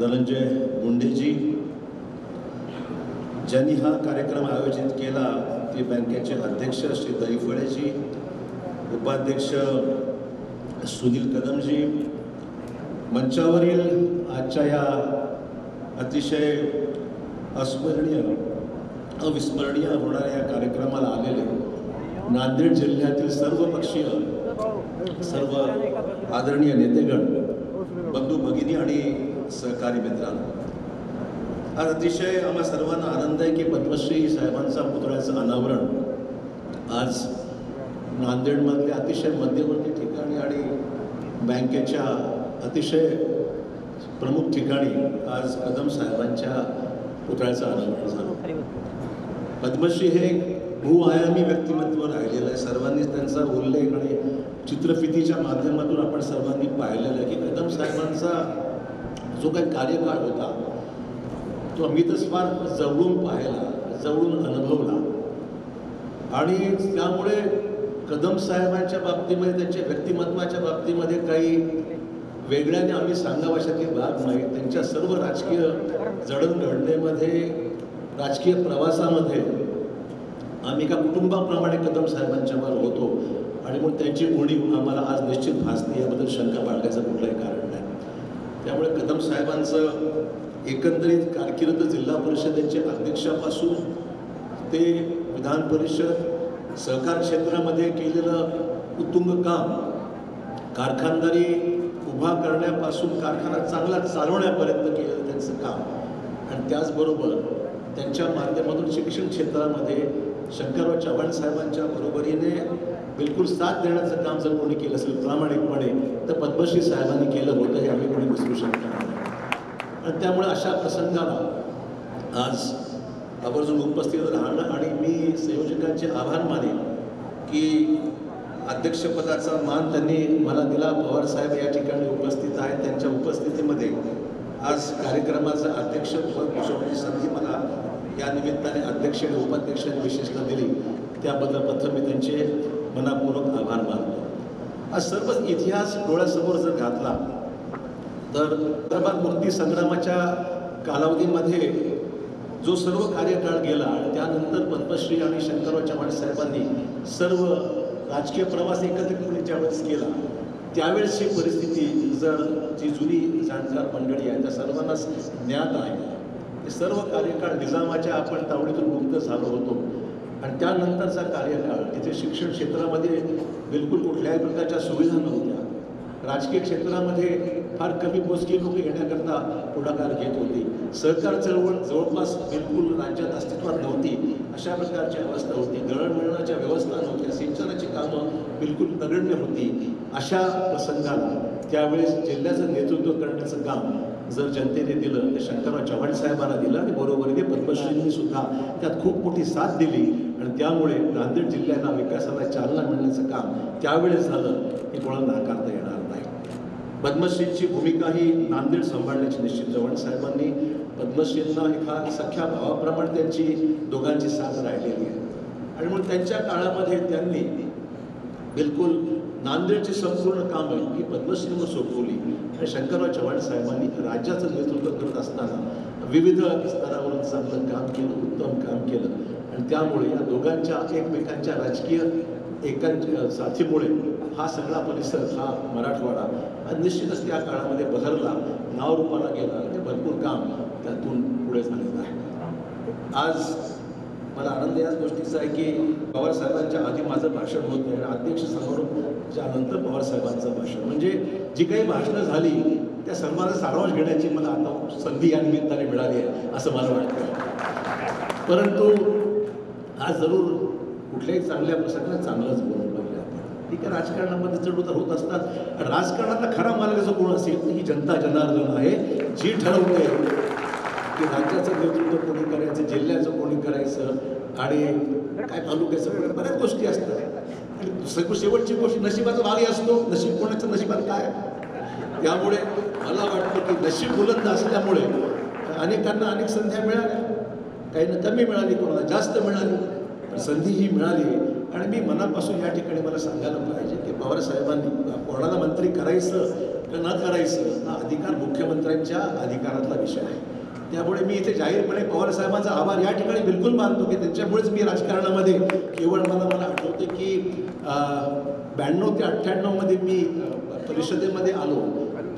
धनंजय मुंडेजी ज्यांनी हा कार्यक्रम आयोजित केला ते बँकेचे अध्यक्ष श्री दहीफळेजी उपाध्यक्ष सुनील कदमजी. मंचावरील आजच्या या अतिशय अस्मरणीय अविस्मरणीय होणाऱ्या या कार्यक्रमाला आलेले नांदेड जिल्ह्यातील सर्व पक्षीय सर्व आदरणीय नेतेगण बंधू भगिनी आणि सहकारी मित्रांनो. आज अतिशय आम्हा सर्वांना आनंद आहे की पद्मश्री साहेबांचा पुतळ्याचं अनावरण आज नांदेडमधल्या अतिशय मध्यवर्ती ठिकाणी आणि बँकेच्या अतिशय प्रमुख ठिकाणी आज कदम साहेबांच्या पुतळ्याचं अनावरण झालं. पद्मश्री हे एक बहुआयामी व्यक्तिमत्व राहिलेलं आहे. सर्वांनीच त्यांचा उल्लेख आणि चित्रफितीच्या माध्यमातून आपण सर्वांनी पाहिलेलं आहे की कदम साहेबांचा जो काही कार्यकाळ होता तो मी तर फार जवळून पाहिला जवळून अनुभवला. आणि त्यामुळे कदम साहेबांच्या बाबतीमध्ये त्यांच्या व्यक्तिमत्वाच्या बाबतीमध्ये काही वेगळ्याने आम्ही सांगावाशातली बाब नाही त्यांच्या सर्व राजकीय जडणघडणेमध्ये राजकीय प्रवासामध्ये आम्ही एका कुटुंबाप्रमाणे कदम साहेबांच्यावर होतो. आणि मग त्यांची उणीव आम्हाला आज निश्चित भासते याबद्दल शंका बाळगायचं कुठलंही कारण नाही. त्यामुळे कदम साहेबांचं एकंदरीत कारकिर्द जिल्हा परिषदेच्या अध्यक्षापासून ते विधान परिषद सहकार क्षेत्रामध्ये केलेलं उत्तुंग काम कारखानदारी उभा करण्यापासून कारखाना चांगला चालवण्यापर्यंत केलेलं त्यांचं काम. आणि त्याचबरोबर त्यांच्या माध्यमातून शिक्षण क्षेत्रामध्ये शंकरराव चव्हाण साहेबांच्या बरोबरीने बिलकुल साथ देण्याचं काम जर कोणी केलं असेल प्रामाणिकपणे तर पद्मश्री साहेबांनी केलं होतं हे आम्ही कोणी विसरू शकणार आणि त्यामुळे अशा प्रसंगाला आज आवर्जून उपस्थित राहणं आणि मी संयोजकांचे आभार मानेन की अध्यक्षपदाचा मान त्यांनी मला दिला. पवार साहेब या ठिकाणी उपस्थित आहेत. त्यांच्या उपस्थितीमध्ये आज कार्यक्रमाचं अध्यक्षपद भूषवण्याची संधी मला या निमित्ताने अध्यक्ष आणि उपाध्यक्षांनी विशेषता दिली. त्याबद्दल प्रथम मी त्यांचे मनापूर्वक आभार मानतो. आज सर्वच इतिहास डोळ्यासमोर जर घातला तर हैदराबाद मुक्ती संग्रामाच्या कालावधीमध्ये जो सर्व कार्यकाळ गेला आणि त्यानंतर पद्मश्री आणि शंकरराव चव्हाण साहेबांनी सर्व राजकीय प्रवास एकत्रितपणे ज्यावेळेस केला त्यावेळेसची परिस्थिती जर जी जुनी जाणकार मंडळी आहे त्या सर्वांनाच ज्ञात आहे. हे सर्व कार्यकाळ निजामाच्या आपण तावडीतून मुक्त झालो होतो. आणि त्यानंतरचा कार्यकाळ तिथे शिक्षण क्षेत्रामध्ये बिलकुल कुठल्याही प्रकारच्या सुविधा नव्हत्या. राजकीय क्षेत्रामध्ये फार कमी मोजकी लोक येण्याकरता पुढाकार घेत होती. सहकार चळवळ जवळपास बिलकुल राज्यात अस्तित्वात नव्हती. अशा प्रकारची अवस्था होती. दळणवळणाच्या व्यवस्था नव्हत्या. सिंचनाची कामं बिलकुल नगण्य होती. अशा प्रसंगाला त्यावेळेस जिल्ह्याचं नेतृत्व करण्याचं काम जर जनतेने दिलं तर शंकरराव चव्हाण साहेबांना दिलं आणि बरोबरीने पद्मश्रींनी सुद्धा त्यात खूप मोठी साथ दिली. आणि त्यामुळे नांदेड जिल्ह्याला विकासाला चालना मिळण्याचं काम त्यावेळेस झालं हे कोणाला नाकारता येणार नाही. पद्मश्रींची भूमिका ही नांदेड सांभाळण्याची निश्चित चव्हाण साहेबांनी. पद्मश्रींना एका सख्या भावाप्रमाणे त्यांची दोघांची साथ राहिलेली आहे. आणि म्हणून त्यांच्या काळामध्ये त्यांनी बिलकुल नांदेडची संपूर्ण कामं ही पद्मश्रीवर सोपवली. आणि शंकरराव चव्हाण साहेबांनी राज्याचं नेतृत्व करत असताना विविध स्तरावरून चांगलं काम केलं उत्तम काम केलं. त्यामुळे या दोघांच्या एकमेकांच्या राजकीय एकांच्या साथीमुळे हा सगळा परिसर हा मराठवाडा हा निश्चितच त्या काळामध्ये बहरला नावरूपाला गेला आणि भरपूर काम त्यातून पुढे झालेलं आहे. आज मला आनंद याच गोष्टीचा आहे की पवार साहेबांच्या आधी माझं भाषण होत नाही आणि अध्यक्ष समारोहाच्या नंतर पवार साहेबांचं भाषण. म्हणजे जी काही भाषणं झाली त्या सर्वांचा सारांश घेण्याची मला आता संधी या निमित्ताने मिळाली आहे असं मला वाटतं परंतु आज जरूर कुठल्याही चांगल्या प्रसंगाला चांगलाच बोलत पाहिजे आपण. ठीक आहे राजकारणामध्ये चढउतार होत असतात. राजकारणातला खरा मार्गाचा कोण असेल की ही जनता जनार्दन आहे जी ठरवते की राज्याचं नेतृत्व कोणी करायचं जिल्ह्याचं कोणी करायचं आणि काय तालुक्याचं कोणी बऱ्याच गोष्टी असतात. आणि सगळं शेवटची गोष्ट नशिबाचा भागी असतो. नशीब कोणाचं नशिबात काय? त्यामुळे मला वाटतं की नशीब बुलंद असल्यामुळे अनेकांना अनेक संध्या मिळाल्या. काहींना कमी मिळाली कोणाला जास्त मिळाली. संधी ही मिळाली. आणि मी मनापासून या ठिकाणी मला सांगायला पाहिजे की पवार साहेबांनी कोणाला मंत्री करायचं का न करायचं हा अधिकार मुख्यमंत्र्यांच्या अधिकारातला विषय आहे. त्यामुळे मी इथे जाहीरपणे पवार साहेबांचा आभार या ठिकाणी बिलकुल मानतो की त्यांच्यामुळेच मी राजकारणामध्ये केवळ मला मला आठवते की ब्याण्णव ते अठ्ठ्याण्णवमध्ये मी परिषदेमध्ये आलो.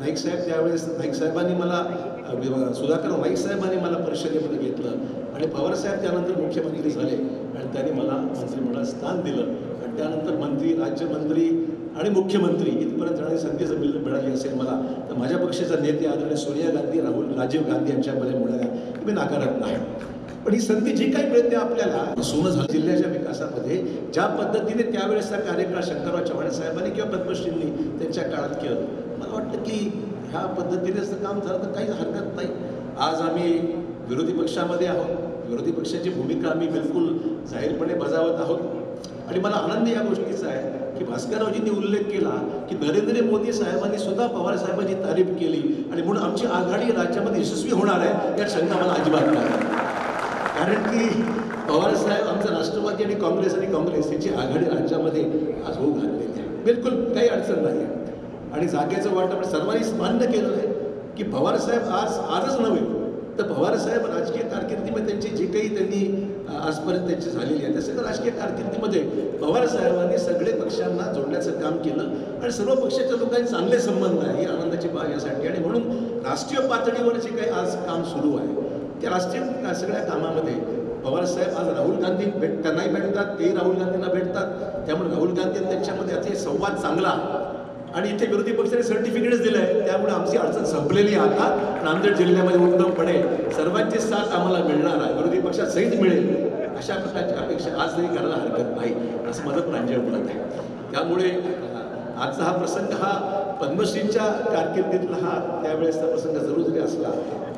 नाईक साहेब त्यावेळेस नाईक साहेबांनी मला सुधाकर नाईक साहेबांनी मला परिषदेमध्ये घेतलं. आणि पवार साहेब त्यानंतर मुख्यमंत्री झाले. आणि त्यांनी मला मंत्रिमंडळात स्थान दिलं. आणि त्यानंतर मंत्री राज्यमंत्री आणि मुख्यमंत्री इथपर्यंत जाणारी संधी जर मिळ- मिळाली असेल मला तर माझ्या पक्षाचा नेते आदरणीय सोनिया गांधी राहुल राजीव गांधी यांच्यामध्ये मिळाल्या हे मी नाकारत नाही. पण ही संधी जी काही मिळते आपल्याला सोनं झालं. जिल्ह्याच्या विकासामध्ये ज्या पद्धतीने त्यावेळेसचा कार्यकाळ शंकरराव चव्हाण साहेबांनी किंवा पद्मश्रींनी त्यांच्या काळात केलं मला वाटतं की ह्या पद्धतीने जर काम झालं तर काहीच हरकत नाही. आज आम्ही विरोधी पक्षामध्ये आहोत. विरोधी पक्षाची भूमिका आम्ही बिलकुल जाहीरपणे बजावत आहोत. आणि मला आनंद या गोष्टीचा आहे की भास्कररावजींनी उल्लेख केला की नरेंद्र मोदी साहेबांनी सुद्धा पवार साहेबांची तारीफ केली. आणि म्हणून आमची आघाडी राज्यामध्ये यशस्वी होणार आहे यात शंका मला अजिबात नाही. कारण की पवार साहेब आमचा राष्ट्रवादी आणि काँग्रेस आणि काँग्रेस याची आघाडी राज्यामध्ये आज होऊ घातलेली आहे. बिलकुल काही अडचण नाही आणि जागेचं वाटप सर्वांनीच मान्य केलं आहे की पवार साहेब आज आजच नव्हे तर पवार साहेब राजकीय कारकिर्दीमध्ये त्यांची जी काही त्यांनी आजपर्यंत त्यांची झालेली आहे. तसेच सगळ्या राजकीय कारकिर्दीमध्ये पवार साहेबांनी सगळे पक्षांना जोडण्याचं काम केलं आणि सर्व पक्षाच्या लोकांनी चांगले संबंध आहे ही आनंदाची बाब यासाठी. आणि म्हणून राष्ट्रीय पातळीवर जे काही आज काम सुरू आहे त्या राष्ट्रीय सगळ्या कामामध्ये पवार साहेब आज राहुल गांधी भेट त्यांनाही भेटतात तेही राहुल गांधींना भेटतात. त्यामुळे राहुल गांधी त्यांच्यामध्ये अतिशय संवाद चांगला आणि इथे विरोधी पक्षाने सर्टिफिकेटच दिलं आहे त्यामुळे आमची अडचण संपलेली आहे आता. नांदेड जिल्ह्यामध्ये उत्तमपणे सर्वांची साथ आम्हाला मिळणार आहे. विरोधी पक्षात सहित मिळेल. अशा प्रकारची अपेक्षा आजही करायला हरकत नाही असं माझं प्रांजळ मत आहे. त्यामुळे आजचा हा प्रसंग हा पद्मश्रींच्या कारकिर्दीतला हा त्यावेळेसचा प्रसंग जरूर जरी असला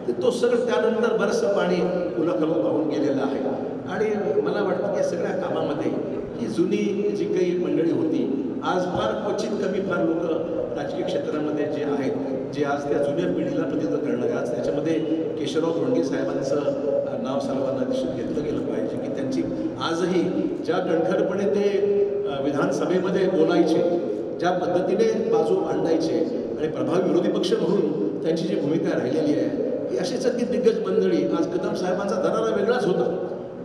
तर तो सगळं त्यानंतर बरंचसं पाणी उलखलून वाहून गेलेलं आहे. आणि मला वाटतं की या सगळ्या कामामध्ये ही जुनी जी काही मंडळी होती आज फार क्वचित कमी फार लोक राजकीय क्षेत्रामध्ये जे आहेत जे आज त्या जुन्या पिढीला प्रतिनिधित्व करणं आज त्याच्यामध्ये केशवराव धोंडगे साहेबांचं नाव सर्वांना दिसून घेतलं गेलं पाहिजे की त्यांची आजही ज्या कणखरपणे ते विधानसभेमध्ये बोलायचे ज्या पद्धतीने बाजू मांडायचे आणि प्रभावी विरोधी पक्ष म्हणून त्यांची जी भूमिका राहिलेली आहे ही अशीच अगदी दिग्गज मंडळी आज कदम साहेबांचा दरारा वेगळाच होता.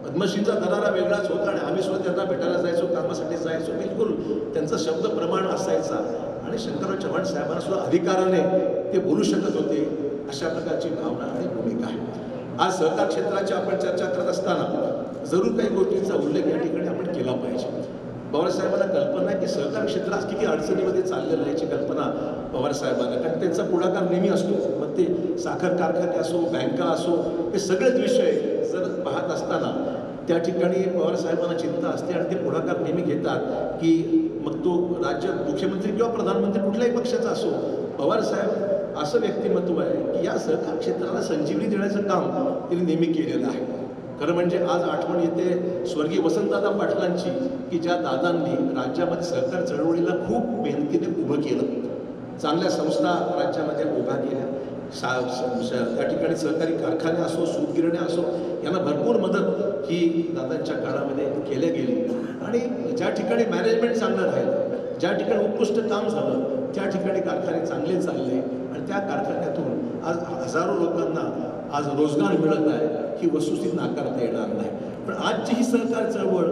पद्मश्रींचा दरारा वेगळाच होता आणि आम्ही सुद्धा त्यांना भेटायला जायचो कामासाठी जायचो. बिलकुल त्यांचा शब्द प्रमाण असायचा. आणि शंकरराव चव्हाण साहेबांना सुद्धा अधिकाराने ते बोलू शकत होते अशा प्रकारची भावना आणि भूमिका आहे. आज सहकार क्षेत्राची आपण चर्चा करत असताना जरूर काही गोष्टींचा उल्लेख या ठिकाणी आपण केला पाहिजे. पवारसाहेबांना कल्पना आहे की सहकार क्षेत्र आज किती अडचणीमध्ये चाललेलं आहे याची कल्पना पवारसाहेबांना कारण त्यांचा पुढाकार नेहमी असतो. मग ते साखर कारखाने असो बँका असो हे सगळेच विषय जर पाहत असताना त्या ठिकाणी पवार साहेबांना चिंता असते आणि ते पुढाकार नेहमी घेतात की मग तो राज्य मुख्यमंत्री किंवा प्रधानमंत्री कुठल्याही पक्षाचा असो पवारसाहेब असं व्यक्तिमत्व आहे की या सहकार क्षेत्राला संजीवनी देण्याचं काम त्यांनी नेहमी केलेलं आहे. खरं म्हणजे आज आठवण येते स्वर्गीय वसंतदादा पाटलांची की ज्या दादांनी राज्यामध्ये सहकार चळवळीला खूप मेहनतीने उभं केलं. चांगल्या संस्था राज्यामध्ये उभ्या केल्या. सा त्या ठिकाणी सहकारी कारखाने असो सूतगिरणे असो यांना भरपूर मदत ही दादांच्या काळामध्ये केल्या गेली. आणि ज्या ठिकाणी मॅनेजमेंट चांगलं राहिलं ज्या ठिकाणी उत्कृष्ट काम झालं त्या ठिकाणी कारखाने चांगले चालले. आणि त्या कारखान्यातून आज हजारो लोकांना आज रोजगार मिळत आहे ही वस्तुस्थिती नाकारता येणार नाही. पण आजची ही सहकार चळवळ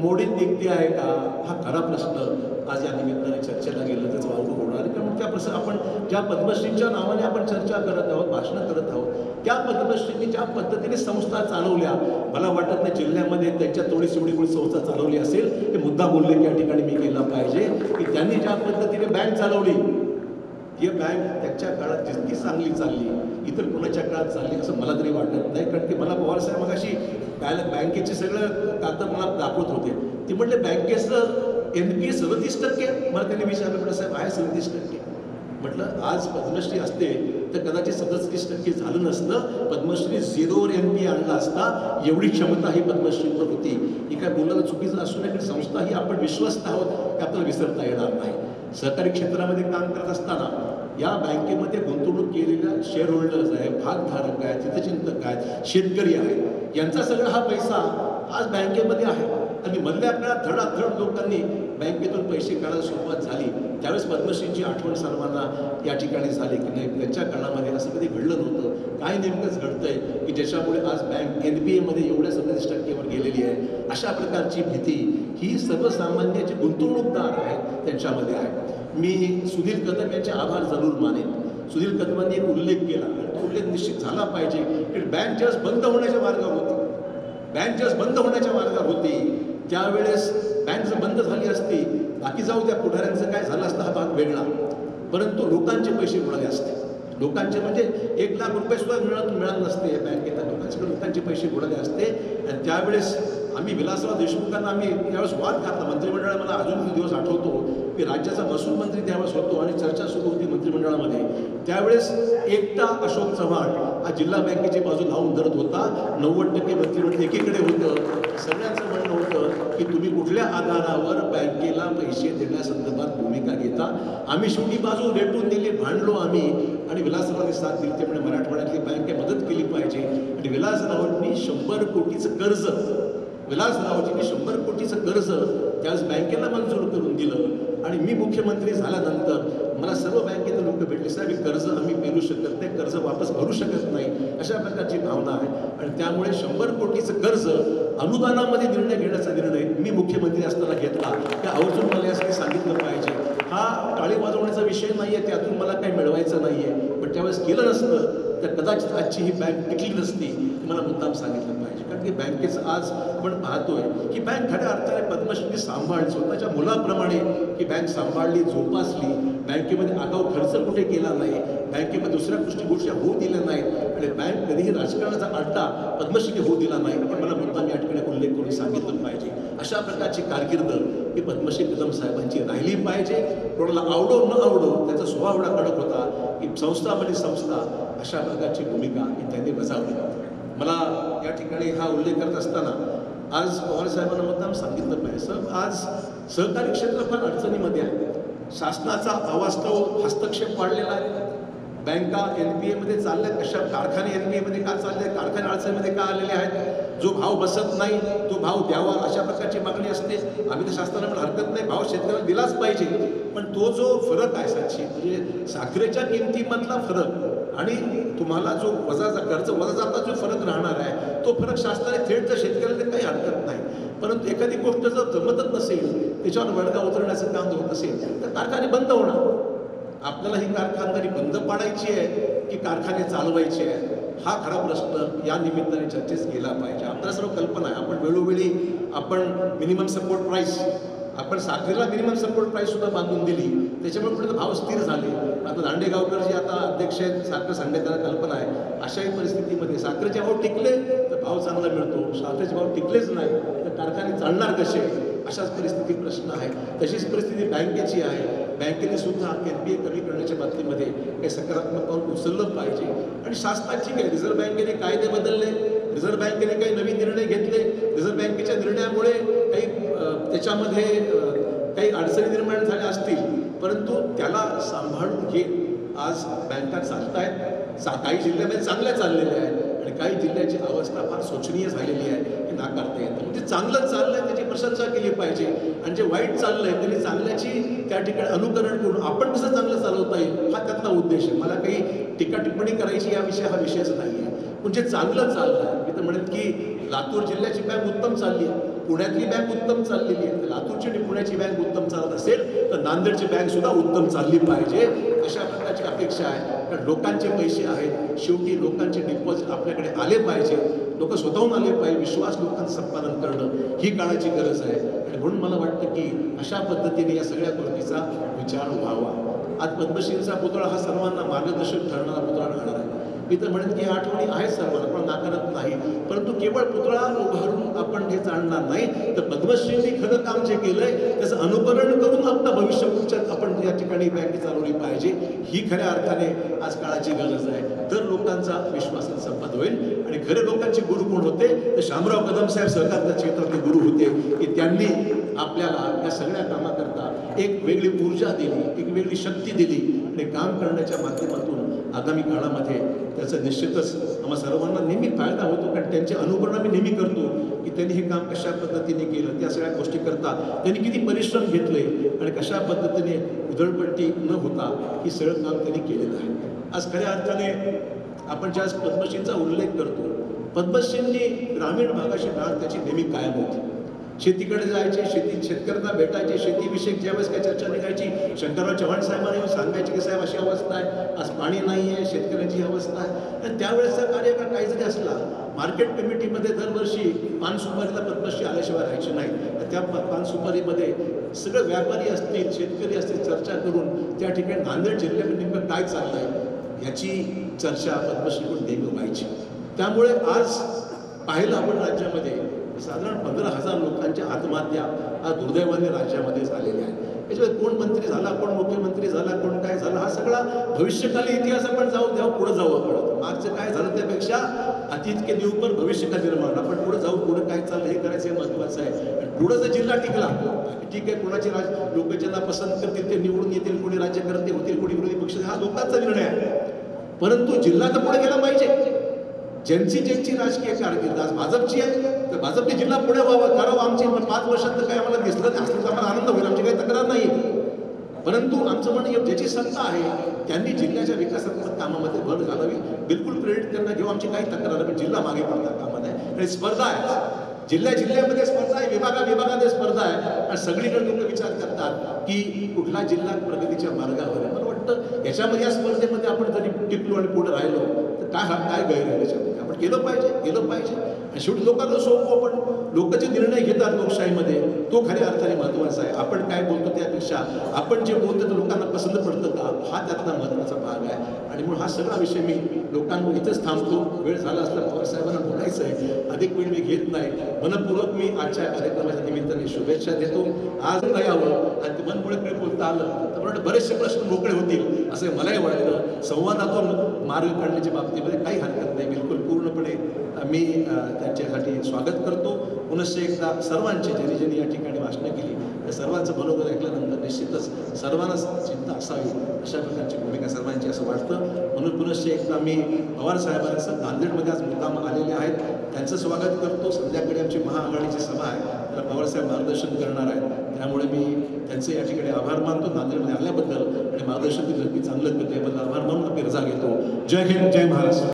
मोडीत निघते आहे का? हा खरा प्रश्न. आज या निमित्ताने चर्चेला गेलं तर वावगं होणार आहे. कारण त्या प्रस आपण ज्या पद्मश्रींच्या नावाने आपण चर्चा करत आहोत भाषणं करत आहोत त्या पद्मश्रींनी ज्या पद्धतीने संस्था चालवल्या मला वाटत नाही जिल्ह्यामध्ये त्यांच्या थोडी एवढी कोणी संस्था चालवली असेल ते मुद्दा बोलले की या ठिकाणी मी केला पाहिजे की त्यांनी ज्या पद्धतीने बँक चालवली ही बँक त्याच्या काळात जितकी चांगली चालली इतर कोणाच्या काळात चालली असं मला तरी वाटत नाही कारण की मला पवार साहेब मगाशी बॅल बँकेचे सगळं कागद मला दाखवत होते ते म्हटले बँकेचं एन पी ए सदतीस टक्के मला त्यांनी विचारलं म्हटलं साहेब आहे सदतीस टक्के. म्हटलं आज पद्मश्री असते तर कदाचित सदतीस टक्के झालं नसतं. पद्मश्री झिरोवर एन पी आणला असता एवढी क्षमता ही पद्मश्रीवर होती. ही काय बोलायला चुकीचं असू नये संस्था ही आपण विश्वस्त आहोत की आपल्याला विसरता येणार नाही. सहकारी क्षेत्रामध्ये काम करत असताना या बँकेमध्ये गुंतवणूक केलेल्या शेअर होल्डर्स आहे भागधारक आहेत हितचिंतक आहेत शेतकरी आहेत. यांचा सगळा हा पैसा आज बँकेमध्ये आहे. आणि मधल्या काळात धडाधड लोकांनी बँकेतून पैसे काढायला सुरुवात झाली. त्यावेळेस पद्मश्रींची आठवण सर्वांना या ठिकाणी झाली की नाही त्यांच्या काळामध्ये असं कधी घडलं नव्हतं. काय नेमकंच घडतंय की ज्याच्यामुळे आज बँक एन बी एमध्ये एवढ्या सत्तावीस टक्केवर गेलेली आहे. अशा प्रकारची भीती ही सर्वसामान्य जे गुंतवणूकदार आहेत त्यांच्यामध्ये आहे. मी सुधीर कदम यांचे आभार जरूर मानेन. सुधीर कदमांनी एक उल्लेख केला तो उल्लेख निश्चित झाला पाहिजे की बँक जस्ट बंद होण्याच्या मार्गावर होती. बँक जस्ट बंद होण्याच्या मार्गावर होती. त्यावेळेस बँक जर बंद झाली असती बाकी जाऊ त्या पुढाऱ्यांचं काय झालं असतं हा भाग वेगळा. परंतु लोकांचे पैसे बुडाले असते. लोकांचे म्हणजे एक लाख रुपये सुद्धा मिळत मिळत नसते या बँकेत लोकांच्याकडे लोकांचे. पैसे बुडाले असते. आणि त्यावेळेस आम्ही विलासराव देशमुखांना आम्ही त्यावेळेस वाद घातला. मंत्रिमंडळात मला अजून दिवस आठवतो की राज्याचा महसूल मंत्री त्यावेळेस होतो आणि चर्चा सुरू होती मंत्रिमंडळामध्ये. त्यावेळेस एकटा अशोक चव्हाण हा जिल्हा बँकेची बाजू लावून धरत होता. नव्वद टक्के मंत्रिमंडळ एकीकडे होतं. सगळ्यांचं की तुम्ही कुठल्या आधारावर बँकेला पैसे देण्यासंदर्भात भूमिका घेता? आम्ही शेवटी बाजू रेटून दिली भांडलो आम्ही. आणि विलासरावांनी साथ दिली. त्यामुळे मराठवाड्यातली बँके मदत केली पाहिजे. आणि विलासरावांनी शंभर कोटीचं कर्ज विलासरावजींनी शंभर कोटीचं कर्ज त्यावेळेस बँकेला मंजूर करून दिलं. आणि मी मुख्यमंत्री झाल्यानंतर मला सर्व बँकेचे लोक भेटले साहेब हे कर्ज आम्ही पेरू शकत नाही कर्ज वापस भरू शकत नाही. अशा प्रकारची भावना आहे. आणि त्यामुळे शंभर कोटीचं कर्ज अनुदानामध्ये निर्णय घेण्याचा निर्णय मी मुख्यमंत्री असताना घेतला. त्या आवर्जून मला यासाठी सांगितलं पाहिजे. हा टाळी वाजवण्याचा विषय नाही आहे त्यातून मला काही मिळवायचं नाही आहे पण त्यावेळेस केलं नसतं तर कदाचित आजची ही बँक टिकली नसती मला मुद्दाम सांगितलं पाहिजे. कारण की बँकेचं आज आपण पाहतोय की बँक खऱ्या अर्थाने पद्मश्री सांभाळली. स्वतःच्या मुलाप्रमाणे ही बँक सांभाळली जोपासली. बँकेमध्ये आगाऊ खर्च कुठे केला नाही. बँकेमध्ये दुसऱ्या गोष्टी गोष्टी होऊ दिल्या नाहीत. आणि बँक कधीही राजकारणाचा अड्डा पद्मश्री होऊ दिला नाही. हे मला मुद्दाम या ठिकाणी उल्लेख करून सांगितलं पाहिजे. अशा प्रकारची कारकीर्द ही पद्मश्री कदम साहेबांची राहिली पाहिजे. कोणाला आवडो न आवडो त्याचा स्वभाव एवढा कडक होता की संस्था म्हणजे संस्था अशा प्रकारची भूमिका ही त्यांनी बजावली. मला या ठिकाणी हा उल्लेख करत असताना आज पवार साहेबांना मुद्दाम सांगितलं पाहिजे. सर आज सहकारी क्षेत्र फार अडचणीमध्ये आहे. शासनाचा अवास्तव हस्तक्षेप वाढलेला आहे. बँका एन पी एमध्ये चालल्या कशा कारखाने एन पी एमध्ये का चालले कारखाने अडचणीमध्ये का आलेले आहेत? जो भाव बसत नाही तो भाव द्यावा अशा प्रकारची मागणी असते. आम्ही तर शासनाला पण हरकत नाही. भाव शेतकऱ्याला दिलाच पाहिजे. पण तो जो फरक आहे साक्षी म्हणजे साखरेच्या किमतीमधला फरक आणि तुम्हाला जो वजा खर्च वजा जाता जो फरक राहणार आहे तो फरक शासनाने थेट जर शेतकऱ्याला काही हरकत नाही. परंतु एखादी गोष्ट जर जमतच नसेल त्याच्यावर वडगा उतरण्याचं काम होत असेल तर कारखाने बंद होणार. आपल्याला ही कारखानदारी बंद पाडायची आहे की कारखाने चालवायचे आहे हा खरा प्रश्न या निमित्ताने चर्चेस केला पाहिजे. आपल्याला सर्व कल्पना आहे. आपण वेळोवेळी आपण मिनिमम सपोर्ट प्राईस आपण साखरेला मिनिमम सपोर्ट प्राईस सुद्धा बांधून दिली. त्याच्यामुळे कुठे भाव स्थिर झाले. आता दांडेगावकर जे आता अध्यक्ष आहेत. साखर सांगण्यात कल्पना आहे. अशाही परिस्थितीमध्ये साखरेचे भाव टिकले तर भाव चांगला मिळतो. साखरेचे भाव टिकलेच नाही तर कारखाने चालणार कसे? अशाच परिस्थिती प्रश्न आहे. तशीच परिस्थिती बँकेची आहे. बँकेने सुद्धा एन पी ए कमी करण्याच्या बाबतीमध्ये काही सकारात्मक पाऊल उचललं पाहिजे. आणि शासनाची काय रिझर्व्ह बँकेने कायदे बदलले. रिझर्व्ह बँकेने काही नवीन निर्णय घेतले. रिझर्व्ह बँकेच्या निर्णयामुळे काही त्याच्यामध्ये काही अडचणी निर्माण झाल्या असतील. परंतु त्याला सांभाळून घेत आज बँका चालत आहेत. काही जिल्ह्यामध्ये चांगल्या चाललेल्या आहेत. आणि काही जिल्ह्याची अवस्था फार शोचनीय झालेली आहे. नाकारता येतं. म्हणजे चांगलं चाललंय त्याची प्रशंसा केली पाहिजे. आणि जे वाईट चाललंय त्यांनी चांगल्याची त्या ठिकाणी अनुकरण करून आपण कसं चांगलं चालवता येईल हा त्यातला उद्देश आहे. मला काही टीका टिप्पणी करायची या विषय हा विषयच नाही आहे पण जे चांगलं चाललंय मी तर म्हणेन की लातूर जिल्ह्याची बँक उत्तम चालली आहे. पुण्यातली बँक उत्तम चाललेली आहे. तर लातूरची आणि पुण्याची बँक उत्तम चालत असेल तर नांदेडची बँक सुद्धा उत्तम चालली पाहिजे अशा प्रकारची अपेक्षा आहे. कारण लोकांचे पैसे आहेत. शेवटी लोकांचे डिपॉझिट आपल्याकडे आले पाहिजे. लोक स्वतःहून आले पाहिजे विश्वास लोकांचं संपादन करणं ही काळाची गरज आहे. आणि म्हणून मला वाटतं की अशा पद्धतीने या सगळ्या कृतीचा विचार व्हावा. आज पद्मश्रींचा पुतळा हा सर्वांना मार्गदर्शक ठरणारा पुतळा राहणार आहे. मी तर म्हणेन की ह्या आठवणी आहेत सर्वांना पण नाकारत नाही. परंतु केवळ पुतळा उभारून आपण हे जाणणार नाही तर पद्मश्रींनी खरं काम जे केलंय त्याचं अनुकरण करून आपलं भविष्य पुढच्यात आपण या ठिकाणी बँक चालवली पाहिजे. ही खऱ्या अर्थाने आज काळाची गरज आहे. तर लोकांचा विश्वास संपत होईल. आणि खरे लोकांचे गुरु कोण होते? तर शामराव कदम साहेब सहकार क्षेत्रातले गुरु होते की त्यांनी आपल्याला या सगळ्या कामाकरता एक वेगळी ऊर्जा दिली एक वेगळी शक्ती दिली आणि काम करण्याच्या माध्यमातून आगामी काळामध्ये त्याचा निश्चितच आम्हा सर्वांना नेहमी फायदा होतो कारण त्यांचे अनुकरण आम्ही नेहमी करतो की त्यांनी हे काम कशा पद्धतीने केलं त्या सगळ्या गोष्टी करता त्यांनी किती परिश्रम घेतले आणि कशा पद्धतीने उधळपट्टी न होता हे सगळं काम त्यांनी केलेलं आहे. आज खऱ्या अर्थाने आपण ज्या पद्मश्रींचा उल्लेख करतो पद्मश्रींनी ग्रामीण भागाशी नाळ त्याची नेहमी कायम होती. शेतीकडे जायचे शेती शेतकऱ्यांना भेटायचे शेतीविषयक ज्यावेळेस काही चर्चा निघायची शंकरराव चव्हाण साहेबांना येऊन सांगायचे की साहेब अशी अवस्था आहे आज पाणी नाही आहे शेतकऱ्यांची अवस्था आहे. आणि त्यावेळेसचा कार्यकाळ काही जरी असला मार्केट कमिटीमध्ये दरवर्षी पान सुपारीला पद्मश्री आल्याशिवाय राहायचे नाही त्या पानसुपारीमध्ये पान सुपारीमध्ये सगळं व्यापारी असतील शेतकरी असतील चर्चा करून त्या ठिकाणी नांदेड जिल्ह्यामध्ये नेमकं काय चाललंय याची चर्चा पद्मश्रीकडून नेहमी व्हायची. त्यामुळे आज पाहिलं आपण राज्यामध्ये साधारण पंधरा हजार लोकांच्या आत्महत्या आज दुर्दैवाने राज्यामध्ये झालेल्या आहेत त्याच्यामध्ये कोण मंत्री झाला कोण मुख्यमंत्री झाला कोण काय झाला हा सगळा भविष्यकाली इतिहास आपण जाऊ द्यावं पुढे जाऊ आपण मागचं काय झालं त्यापेक्षा अतीत के ऊपर भविष्य निर्माण. आपण पुढे जाऊ पुढे काय चाललं हे करायचं हे महत्वाचं आहे. आणि पुढं जर जिल्हा टिकला ठीक आहे कोणाचे राज लोक ज्यांना पसंत करतील ते निवडून येतील कोणी राज्यकर्ते होतील कोणी विरोधी पक्ष हा लोकांचा निर्णय आहे. परंतु जिल्हा तर पुढे गेला पाहिजे. ज्यांची ज्यांची राजकीय कारकीर्द आज भाजपची आहे तर भाजपची जिल्हा पुढे व्हावं. करावं आमची पाच वर्षात तर काही आम्हाला दिसलं नाही असलं तर आम्हाला आनंद होईल आमची काही तक्रार नाही. परंतु आमचं म्हणणं ज्याची सत्ता आहे त्यांनी जिल्ह्याच्या विकासात्मक कामामध्ये भर घालावी. बिलकुल क्रेडिट त्यांना घेऊ आमची काही तक्रार नाही पण जिल्हा मागे पडतात कामात आहे आणि स्पर्धा आहे. जिल्ह्या जिल्ह्यामध्ये स्पर्धा आहे विभागा विभागामध्ये स्पर्धा आहे. आणि सगळीकडे लोक विचार करतात की कुठला जिल्हा प्रगतीच्या मार्गावर आहे. वाटतं याच्यामध्ये या स्पर्धेमध्ये आपण जरी टिकलो आणि पुढे राहिलो तर काय हा काय गैर आहे आपण केलं पाहिजे केलं पाहिजे. आणि शेवटी लोकांना सोपू आपण लोक जे निर्णय घेतात लोकशाहीमध्ये तो खऱ्या अर्थाने महत्त्वाचा आहे. आपण काय बोलतो त्यापेक्षा आपण जे बोलतो ते लोकांना पसंत पडतं का? हा त्यातला महत्त्वाचा भाग आहे. आणि म्हणून हा सगळा विषय मी लोकांना इथंच थांबतो. वेळ झाला असला पवारसाहेबांना बोलायचं आहे अधिक वेळ मी घेत नाही. मनपूर्वक मी आजच्या कार्यक्रमाच्या निमित्ताने शुभेच्छा देतो. आज नाही यावं आणि ते मनमुळे बोलता आलं. तर बरेचसे प्रश्न मोकळे होतील. असं मलाही वाटतं. संवादातून मार्ग काढण्याच्या बाबतीमध्ये काही हरकत नाही. बिलकुल पूर्णपणे मी त्यांच्यासाठी स्वागत करतो. पुनश्च एकदा सर्वांचे ज्यांनी ज्यांनी या ठिकाणी भाषणं केली त्या सर्वांचं बरोबर ऐकल्यानंतर निश्चितच सर्वांना चिंता असावी. अशा प्रकारची भूमिका सर्वांची असं वाटतं. म्हणून पुनश्च एकदा मी पवार साहेबांचं नांदेडमध्ये आज मुद्दाम आलेले आहेत. त्यांचं स्वागत करतो. संध्याकाळी आमची महाआघाडीची सभा आहे. त्याला पवारसाहेब मार्गदर्शन करणार आहेत. त्यामुळे मी त्यांचे या ठिकाणी आभार मानतो नांदेडमध्ये आल्याबद्दल आणि मार्गदर्शन दिलं की चांगलं त्याबद्दल आभार मानून आपली रजा घेतो. जय हिंद जय महाराष्ट्र.